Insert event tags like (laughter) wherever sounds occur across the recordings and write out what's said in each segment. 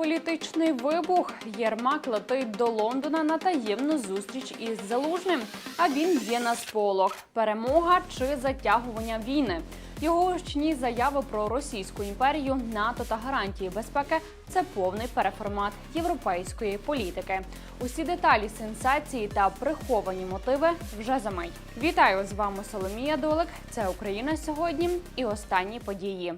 Політичний вибух. Єрмак летить до Лондона на таємну зустріч із залужним. А він б'є на сполох. Перемога чи затягування війни. Його гучні заяви про Російську імперію, НАТО та гарантії безпеки це повний переформат європейської політики. Усі деталі сенсації та приховані мотиви вже за мить. Вітаю з вами Соломія Долик. Це Україна сьогодні і останні події.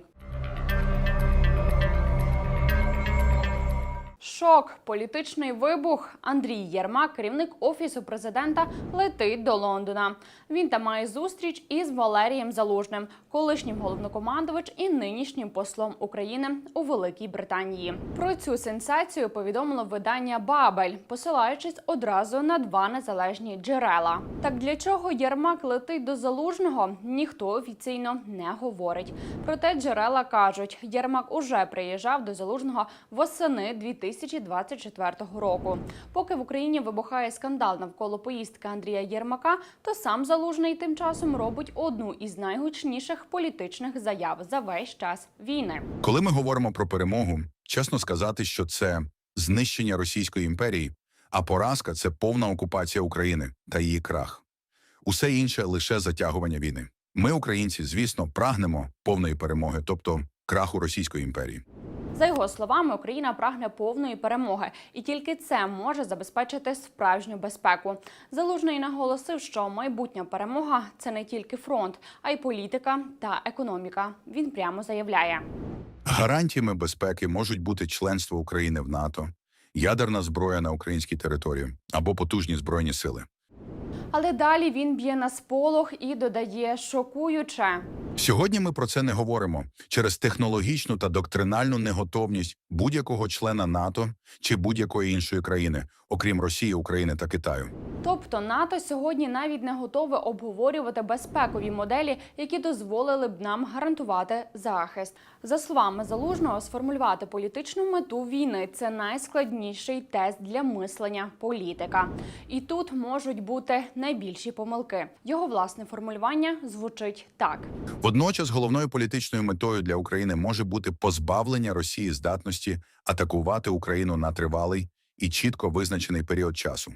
Шок, політичний вибух. Андрій Єрмак, керівник офісу президента, летить до Лондона. Він там має зустріч із Валерієм Залужним, колишнім головнокомандувач і нинішнім послом України у Великій Британії. Про цю сенсацію повідомило видання Бабель, посилаючись одразу на два незалежні джерела. Так для чого Єрмак летить до залужного, ніхто офіційно не говорить. Проте джерела кажуть, Єрмак уже приїжджав до залужного восени 2024 року. Поки в Україні вибухає скандал навколо поїздки Андрія Єрмака, то сам залужний тим часом робить одну із найгучніших політичних заяв за весь час війни. Коли ми говоримо про перемогу, чесно сказати, що це знищення Російської імперії, а поразка це повна окупація України та її крах. Усе інше лише затягування війни. Ми, українці, звісно, прагнемо повної перемоги, тобто краху Російської імперії. За його словами, Україна прагне повної перемоги, і тільки це може забезпечити справжню безпеку. Залужний наголосив, що майбутня перемога це не тільки фронт, а й політика та економіка. Він прямо заявляє. Гарантіями безпеки можуть бути членство України в НАТО, ядерна зброя на українській території або потужні збройні сили. Але далі він б'є на сполох і додає шокуюче. Сьогодні ми про це не говоримо через технологічну та доктринальну неготовність будь-якого члена НАТО чи будь-якої іншої країни, окрім Росії, України та Китаю. Тобто НАТО сьогодні навіть не готове обговорювати безпекові моделі, які дозволили б нам гарантувати захист. За словами залужного, сформулювати політичну мету війни це найскладніший тест для мислення політика. І тут можуть бути найбільші помилки. Його власне формулювання звучить так. Водночас головною політичною метою для України може бути позбавлення Росії здатності атакувати Україну на тривалий і чітко визначений період часу.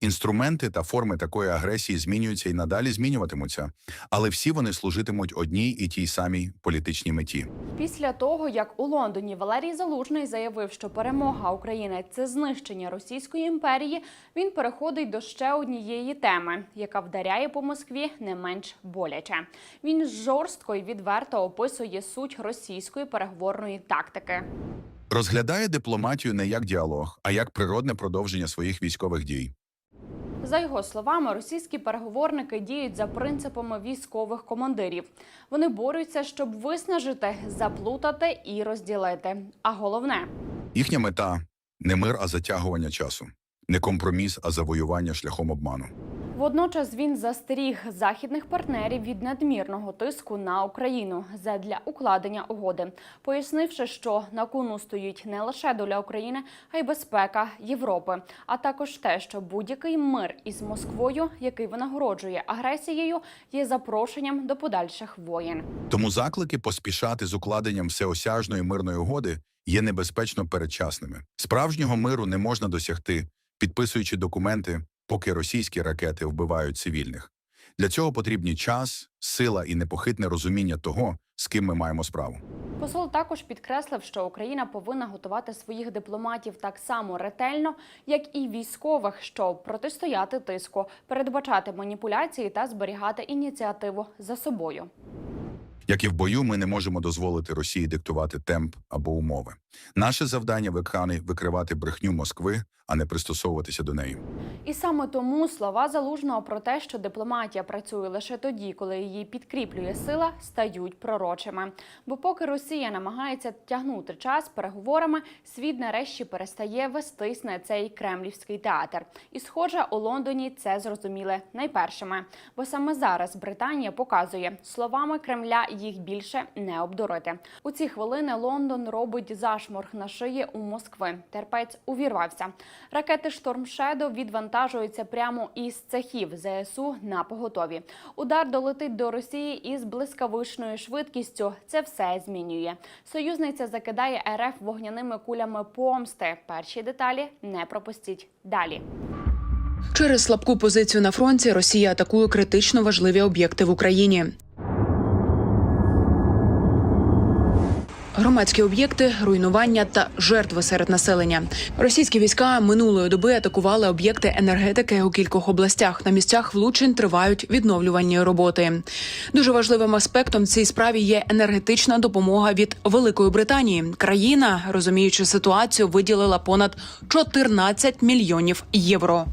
Інструменти та форми такої агресії змінюються і надалі змінюватимуться, але всі вони служитимуть одній і тій самій політичній меті. Після того, як у Лондоні Валерій Залужний заявив, що перемога України це знищення Російської імперії, він переходить до ще однієї теми, яка вдаряє по Москві не менш боляче. Він жорстко і відверто описує суть російської переговорної тактики. Розглядає дипломатію не як діалог, а як природне продовження своїх військових дій. За його словами, російські переговорники діють за принципами військових командирів. Вони борються, щоб виснажити, заплутати і розділити. А головне Їхня мета не мир, а затягування часу, не компроміс, а завоювання шляхом обману. Водночас він застеріг західних партнерів від надмірного тиску на Україну задля укладення угоди, пояснивши, що на кону стоїть не лише доля України, а й безпека Європи, а також те, що будь-який мир із Москвою, який винагороджує агресією, є запрошенням до подальших воєн. Тому заклики поспішати з укладенням всеосяжної мирної угоди є небезпечно передчасними. Справжнього миру не можна досягти, підписуючи документи, поки російські ракети вбивають цивільних. Для цього потрібні час, сила і непохитне розуміння того, з ким ми маємо справу. Посол також підкреслив, що Україна повинна готувати своїх дипломатів так само ретельно, як і військових, щоб протистояти тиску, передбачати маніпуляції та зберігати ініціативу за собою. Як і в бою, ми не можемо дозволити Росії диктувати темп або умови. Наше завдання викривати брехню Москви, а не пристосовуватися до неї. І саме тому слова залужного про те, що дипломатія працює лише тоді, коли її підкріплює сила, стають пророчими. Бо поки Росія намагається тягнути час переговорами, світ нарешті перестає вестись на цей кремлівський театр. І, схоже, у Лондоні це зрозуміли найпершими. Бо саме зараз Британія показує словами Кремля їх більше не обдурити. У ці хвилини Лондон робить зашморг на шиї у Москви. Терпець увірвався. Ракети Шторм Шедо відвантажуються прямо із цехів ЗСУ на поготові. Удар долетить до Росії із блискавичною швидкістю. Це все змінює. Союзниця закидає РФ вогняними кулями помсти. Перші деталі не пропустіть далі. Через слабку позицію на фронті Росія атакує критично важливі об'єкти в Україні. Громадські об'єкти, руйнування та жертви серед населення. Російські війська минулої доби атакували об'єкти енергетики у кількох областях. На місцях влучень тривають відновлювальні роботи. Дуже важливим аспектом в цій справі є енергетична допомога від Великої Британії. Країна, розуміючи ситуацію, виділила понад 14 мільйонів євро.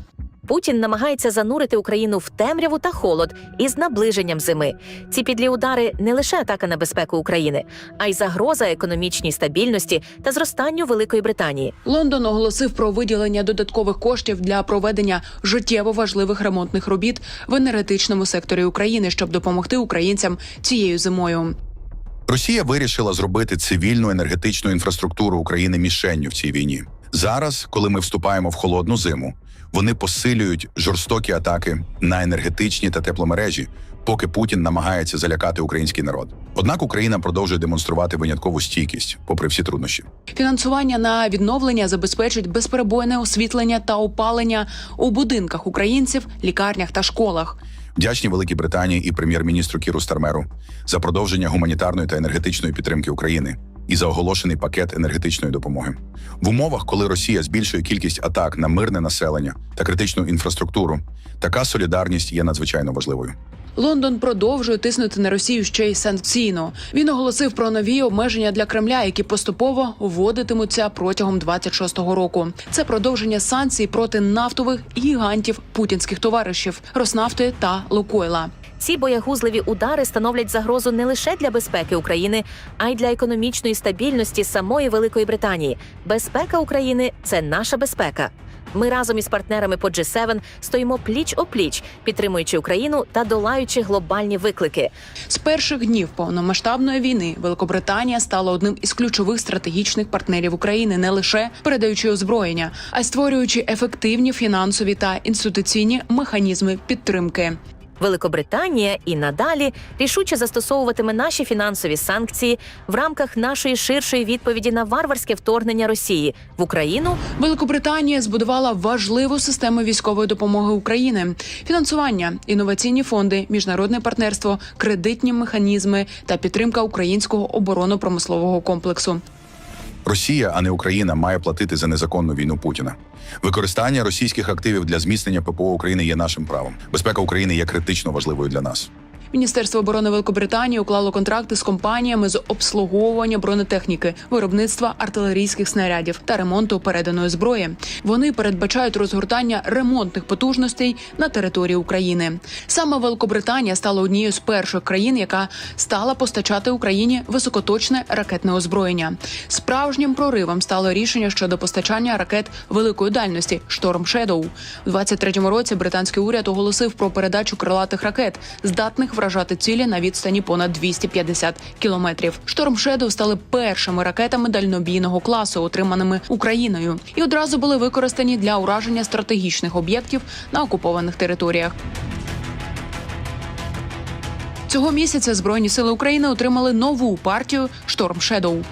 Путін намагається занурити Україну в темряву та холод із наближенням зими. Ці підлі удари не лише атака на безпеку України, а й загроза економічній стабільності та зростанню Великої Британії. Лондон оголосив про виділення додаткових коштів для проведення життєво важливих ремонтних робіт в енергетичному секторі України, щоб допомогти українцям цією зимою. Росія вирішила зробити цивільну енергетичну інфраструктуру України мішенню в цій війні. Зараз, коли ми вступаємо в холодну зиму, вони посилюють жорстокі атаки на енергетичні та тепломережі, поки Путін намагається залякати український народ. Однак Україна продовжує демонструвати виняткову стійкість, попри всі труднощі. Фінансування на відновлення забезпечить безперебойне освітлення та опалення у будинках українців, лікарнях та школах. Вдячні Великій Британії і прем'єр-міністру Кіру Стармеру за продовження гуманітарної та енергетичної підтримки України і за оголошений пакет енергетичної допомоги в умовах, коли Росія збільшує кількість атак на мирне населення та критичну інфраструктуру. Така солідарність є надзвичайно важливою. Лондон продовжує тиснути на Росію ще й санкційно. Він оголосив про нові обмеження для Кремля, які поступово вводитимуться протягом 26-го року. Це продовження санкцій проти нафтових гігантів путінських товаришів Роснафти та Лукойла. Ці боягузливі удари становлять загрозу не лише для безпеки України, а й для економічної стабільності самої Великої Британії. Безпека України це наша безпека. Ми разом із партнерами по G7 стоїмо пліч о пліч, підтримуючи Україну та долаючи глобальні виклики. З перших днів повномасштабної війни Великобританія стала одним із ключових стратегічних партнерів України, не лише передаючи озброєння, а й створюючи ефективні фінансові та інституційні механізми підтримки. Великобританія і надалі рішуче застосовуватиме наші фінансові санкції в рамках нашої ширшої відповіді на варварське вторгнення Росії в Україну Великобританія збудувала важливу систему військової допомоги України, фінансування, інноваційні фонди, міжнародне партнерство, кредитні механізми та підтримка українського оборонно-промислового комплексу. Росія, а не Україна, має платити за незаконну війну Путіна. Використання російських активів для зміцнення ППО України є нашим правом. Безпека України є критично важливою для нас. Міністерство оборони Великобританії уклало контракти з компаніями з обслуговування бронетехніки, виробництва артилерійських снарядів та ремонту переданої зброї. Вони передбачають розгортання ремонтних потужностей на території України. Саме Великобританія стала однією з перших країн, яка стала постачати Україні високоточне ракетне озброєння. Справжнім проривом стало рішення щодо постачання ракет великої дальності Шторм Шедоу. У 23-му році британський уряд оголосив про передачу крилатих ракет, здатних вражати цілі на відстані понад 250 кілометрів. Шторм Шедоу стали першими ракетами дальнобійного класу, отриманими Україною, і одразу були використані для ураження стратегічних об'єктів на окупованих територіях. Цього місяця Збройні сили України отримали нову партію Шторм Шедоу.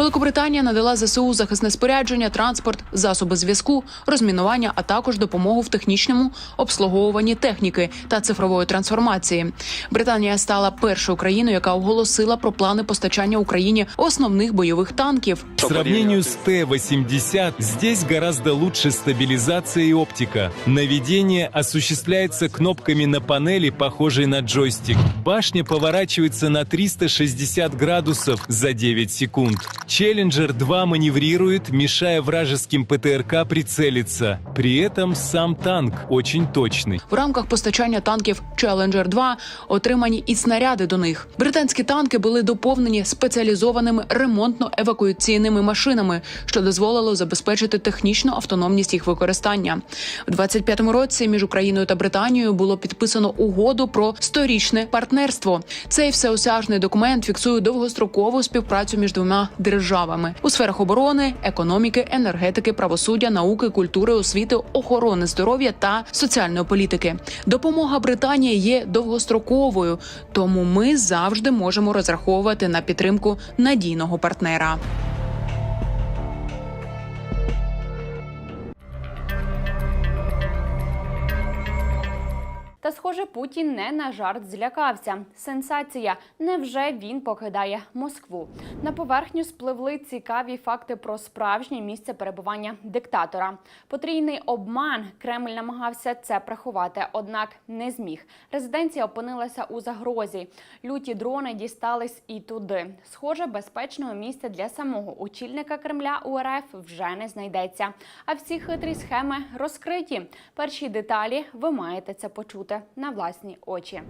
Великобританія надала ЗСУ захисне спорядження, транспорт, засоби зв'язку, розмінування, а також допомогу в технічному обслуговуванні техніки та цифрової трансформації. Британія стала першою країною, яка оголосила про плани постачання Україні основних бойових танків. По сравнению с Т-80, здесь гораздо лучше стабилизация и оптика. Наведение осуществляется кнопками на панели, похожей на джойстик. Башня поворачивается на 360 градусов за 9 секунд. Челленджер-2 маневрирует, мешая вражеским ПТРК прицелиться. При этом сам танк очень точный. В рамках постачання танків Challenger 2 отримані і снаряди до них. Британські танки були доповнені спеціалізованими ремонтно-евакуаційними машинами, що дозволило забезпечити технічну автономність їх використання. У 25-му році між Україною та Британією було підписано угоду про сторічне партнерство. Цей всеосяжний документ фіксує довгострокову співпрацю між двома державами у сферах оборони, економіки, енергетики, правосуддя, науки, культури, освіти, охорони здоров'я та соціальної політики. Допомога Британії є довгостроковою, тому ми завжди можемо розраховувати на підтримку надійного партнера. Та, схоже, Путін не на жарт злякався. Сенсація. Невже він покидає Москву? На поверхню спливли цікаві факти про справжнє місце перебування диктатора. Потрійний обман Кремль намагався це приховати, однак не зміг. Резиденція опинилася у загрозі. Люті дрони дістались і туди. Схоже, безпечного місця для самого очільника Кремля у РФ вже не знайдеться. А всі хитрі схеми розкриті. Перші деталі ви маєте це почути на власні очі.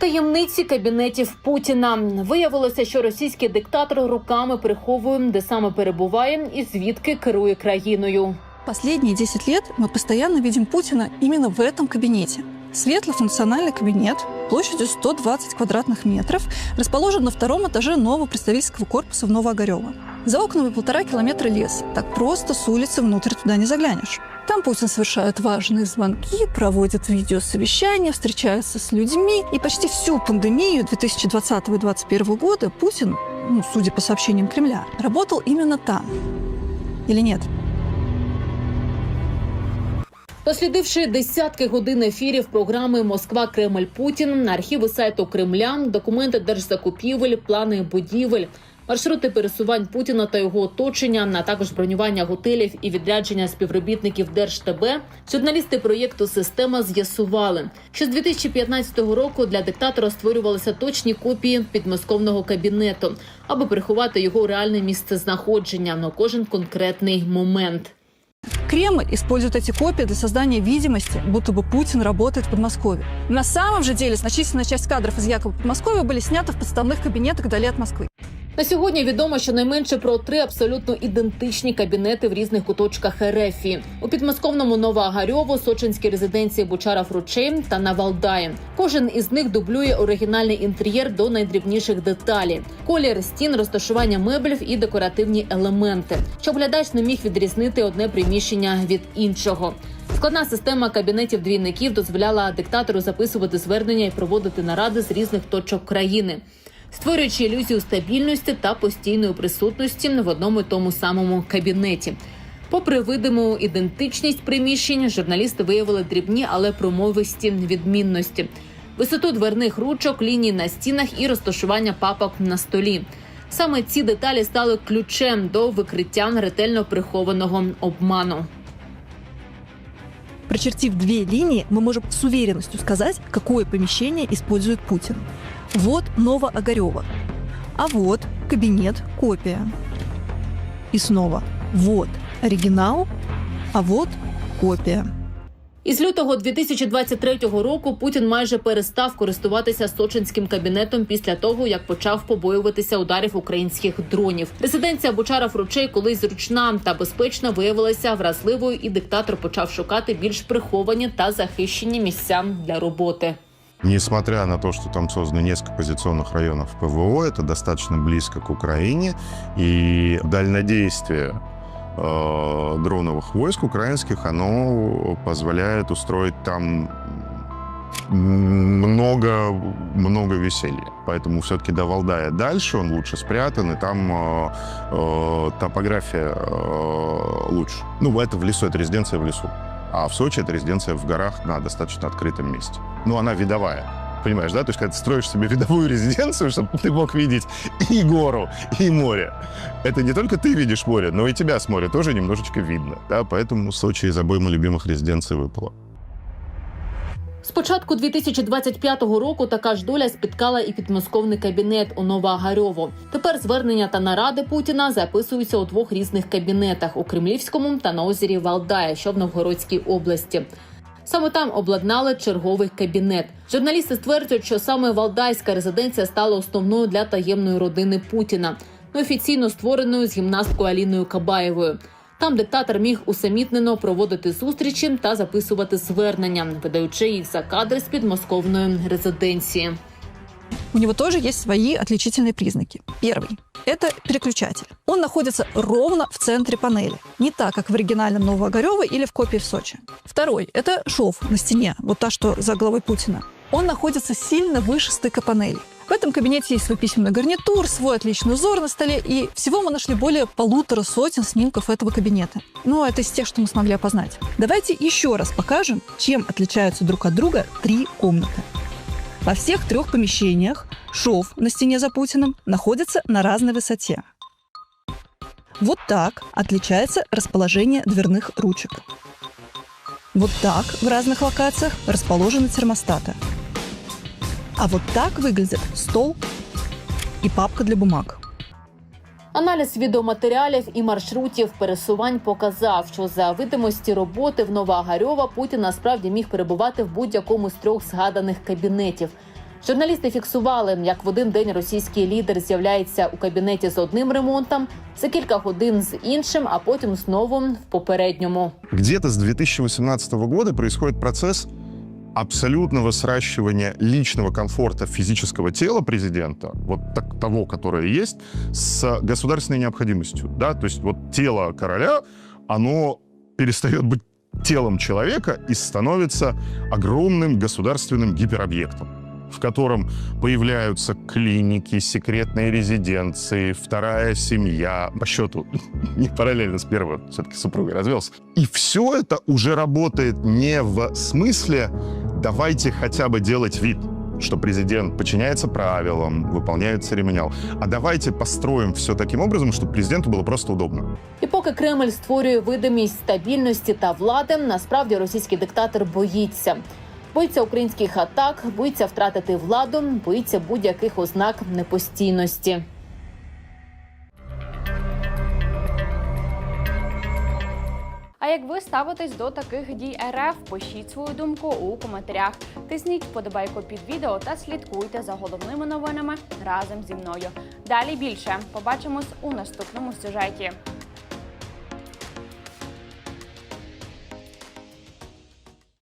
Таємниці кабінетів Путіна виявилося, що російський диктатор руками приховує, де саме перебуває і звідки керує країною. Последние 10 лет мы постоянно видим Путина именно в этом кабинете. Светло-функциональный кабинет площадью 120 квадратных метров расположен на втором этаже нового представительского корпуса в Новоогарево. За окнами полтора километра леса. Так просто с улицы внутрь туда не заглянешь. Там Путин совершает важные звонки, проводит видеосовещания, встречается с людьми. И почти всю пандемию 2020 и 2021 года Путин, ну, судя по сообщениям Кремля, работал именно там. Или нет? Дослідивши десятки годин ефірів програми Москва Кремль Путін, архіви сайту Кремля, документи держзакупівель, плани будівель, маршрути пересувань Путіна та його оточення, а також бронювання готелів і відрядження співробітників Держтб, журналісти проєкту Система з'ясували, що з 2015 року для диктатора створювалися точні копії підмосковного кабінету, аби приховати його реальне місце знаходження на кожен конкретний момент. Кремль использует эти копии для создания видимости, будто бы Путин работает в Подмосковье. На самом же деле значительная часть кадров из якобы Подмосковья были сняты в подставных кабинетах вдали от Москвы. На сьогодні відомо щонайменше про три абсолютно ідентичні кабінети в різних куточках РФ. у підмосковному Новоагарьово, Сочинській резиденції Бучаров Ручей та на Валдаї. Кожен із них дублює оригінальний інтер'єр до найдрібніших деталей: колір стін, розташування меблів і декоративні елементи, щоб глядач не міг відрізнити одне приміщення від іншого. Складна система кабінетів двійників дозволяла диктатору записувати звернення і проводити наради з різних точок країни створюючи ілюзію стабільності та постійної присутності в одному і тому самому кабінеті. Попри видиму ідентичність приміщень, журналісти виявили дрібні, але промовисті відмінності: висоту дверних ручок, лінії на стінах і розташування папок на столі. Саме ці деталі стали ключем до викриття ретельно прихованого обману. Прочертив две линии, мы можем с уверенностью сказать, какое помещение использует Путин. Вот Новоогарево. А вот кабинет копия. И снова вот оригинал, а вот копия. Із лютого 2023 року Путін майже перестав користуватися сочинським кабінетом після того, як почав побоюватися ударів українських дронів. Резиденція Бучаров ручей, колись зручна та безпечна, виявилася вразливою, і диктатор почав шукати більш приховані та захищені місця для роботи. Несмотря на то, что там создано несколько позиционных районов ПВО, это достаточно близко к Украине, и дальнодействие э, дроновых войск украинских, оно позволяет устроить там много, много веселья. Поэтому все-таки до Валдая дальше, он лучше спрятан, и там э, э, топография э, лучше. Ну, это в лесу, это резиденция в лесу. А в Сочи это резиденция в горах на достаточно открытом месте. Ну, она видовая. Понимаешь, да? То есть, когда ты строишь себе видовую резиденцию, чтобы ты мог видеть и гору, и море. Это не только ты видишь море, но и тебя с моря тоже немножечко видно. Да? Поэтому Сочи из обоймы любимых резиденций выпало. З початку 2025 року така ж доля спіткала і підмосковний кабінет у Новоагарьово. Тепер звернення та наради Путіна записуються у двох різних кабінетах у Кремлівському та на озері Валдая, що в Новгородській області. Саме там обладнали черговий кабінет. Журналісти стверджують, що саме Валдайська резиденція стала основною для таємної родини Путіна, офіційно створеною з гімнасткою Аліною Кабаєвою. Там диктатор міг усамітнено проводити зустрічі та записувати звернення, видаючи їх за кадри з підмосковної резиденції. У него тоже есть свои отличительные признаки. Первый – это переключатель. Он находится ровно в центре панели. Не так, как в оригинальном Новоогарево или в копии в Сочи. Второй – это шов на стене, вот та, что за головой Путина. Он находится сильно выше стыка панели. В этом кабинете есть свой письменный гарнитур, свой отличный узор на столе, и всего мы нашли более полутора сотен снимков этого кабинета. Ну, это из тех, что мы смогли опознать. Давайте еще раз покажем, чем отличаются друг от друга три комнаты. Во всех трех помещениях шов на стене за Путиным находится на разной высоте. Вот так отличается расположение дверных ручек. Вот так в разных локациях расположены термостаты. А вот так выглядит стол и папка для бумаг. Аналіз відеоматеріалів і маршрутів пересувань показав, що за видимості роботи в Новоагарьова Путін насправді міг перебувати в будь-якому з трьох згаданих кабінетів. Журналісти фіксували, як в один день російський лідер з'являється у кабінеті з одним ремонтом, за кілька годин з іншим, а потім знову в попередньому. Где-то с 2018 года происходит процесс абсолютного сращивания личного комфорта физического тела президента, вот так, того, которое есть, с государственной необходимостью. Да? То есть вот тело короля, оно перестает быть телом человека и становится огромным государственным гиперобъектом в котором появляются клиники, секретные резиденции, вторая семья. По счету, (laughs) не параллельно с первой, все-таки супругой развелся. И все это уже работает не в смысле «давайте хотя бы делать вид», что президент подчиняется правилам, выполняет церемониал. А давайте построим все таким образом, чтобы президенту было просто удобно. І поки Кремль створює видимість стабільності та влади, насправді російський диктатор боїться. Боїться українських атак, боїться втратити владу, боїться будь-яких ознак непостійності. А як ви ставитесь до таких дій РФ? Пишіть свою думку у коментарях. Тисніть вподобайку під відео та слідкуйте за головними новинами разом зі мною. Далі більше побачимось у наступному сюжеті.